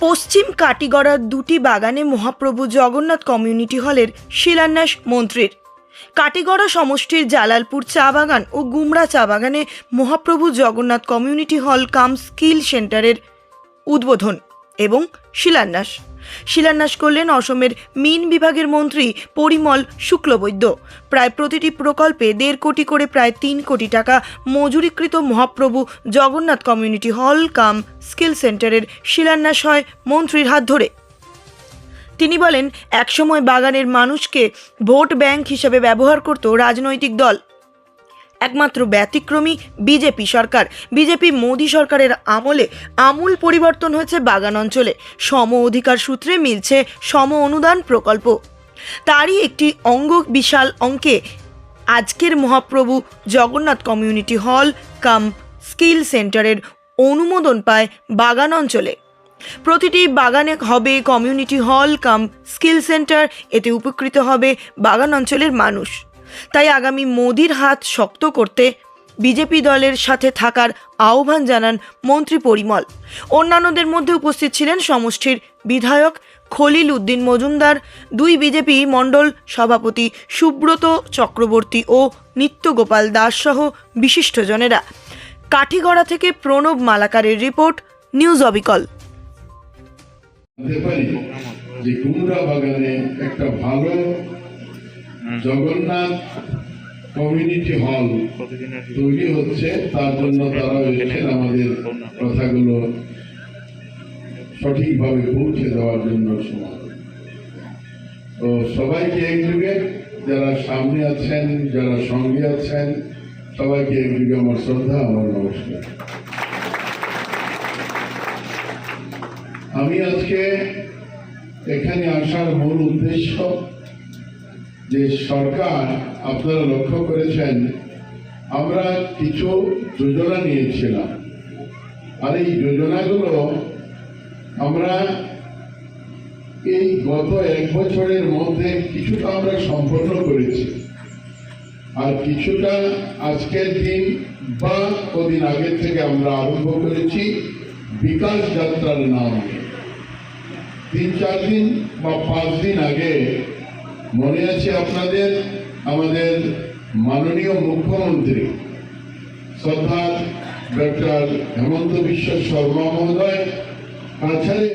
পশ্চিম কাটিগড়ার দুটি বাগানে মহাপ্রভু জগন্নাথ কমিউনিটি হলের শিলান্যাস মন্ত্রীর। কাটিগড়া সমষ্টির জালালপুর চা বাগান ও গুমরা চা বাগানে মহাপ্রভু জগন্নাথ কমিউনিটি হল কাম স্কিল সেন্টারের উদ্বোধন। এবং শিলান্যাস। শিলান্যাস করলেন অসমের মিন বিভাগের মন্ত্রী পরিমল শুক্লবৈদ্য। প্রায় প্রতিটি প্রকল্পে দেড় কোটি করে, প্রায় তিন কোটি টাকা মজুরিকৃত মহাপ্রভু জগন্নাথ কমিউনিটি হল কাম স্কিল সেন্টারের শিলান্যাস হয় মন্ত্রীর হাত ধরে। তিনি বলেন, একসময় বাগানের মানুষকে ভোট ব্যাংক হিসেবে ব্যবহার করত রাজনৈতিক দল। একমাত্র ব্যতিক্রমী বিজেপি সরকার। বিজেপি মোদী সরকারের আমলে আমূল পরিবর্তন হয়েছে বাগান অঞ্চলে। সম অধিকার সূত্রে মিলছে সম অনুদান প্রকল্প। তারই একটি অঙ্গ বিশাল অঙ্কে আজকের মহাপ্রভু জগন্নাথ কমিউনিটি হল কাম স্কিল সেন্টারের অনুমোদন পায় বাগান অঞ্চলে। প্রতিটি বাগানে হবে কমিউনিটি হল কাম স্কিল সেন্টার। এতে উপকৃত হবে বাগান অঞ্চলের মানুষ। তাই আগামী মোদির হাত শক্ত করতে বিজেপি দলের সাথে থাকার আহ্বান জানান মন্ত্রী পরিমল। অন্যান্যদের মধ্যে উপস্থিত ছিলেন সমষ্টির বিধায়ক খলিল উদ্দিন মজুমদার, দুই বিজেপি মণ্ডল সভাপতি সুব্রত চক্রবর্তী ও নিত্যগোপাল দাস সহ বিশিষ্টজনেরা। কাঠিগড়া থেকে প্রণব মালাকারের রিপোর্ট, নিউজ অবিকল। যে কুমড়া বাগানে একটা ভালো জগন্নাথ কমিউনিটি হল তৈরি হচ্ছে, তার জন্য তারা এসেছেন আমাদের কথাগুলো সঠিকভাবে পৌঁছে দেওয়ার জন্য সময়। তো সবাইকে একযোগে, যারা সামনে আছেন, যারা সঙ্গে আছেন, সবাইকে একযোগে আমার শ্রদ্ধা, আমার নমস্কার। আমি আজকে এখানে আসার মূল উদ্দেশ্য যে সরকার আপনারা লক্ষ্য করেছেন, আমরা কিছু যোজনা নিয়েছিলাম। আর এই যোজনাগুলো আমরা এই গত এক বছরের মধ্যে কিছুটা আমরা সম্পন্ন করেছি। আর কিছুটা আজকের দিন বা কদিন আগের থেকে আমরা আরম্ভ করেছি বিকাশ যাত্রার নামে। তিন চার দিন বা পাঁচ দিন আগে মনে আছে আপনাদের? আমাদের মাননীয় মুখ্যমন্ত্রী শ্রদ্ধা ডক্টর হেমন্ত বিশ্ব শর্মা মহোদয় কাছাড়ে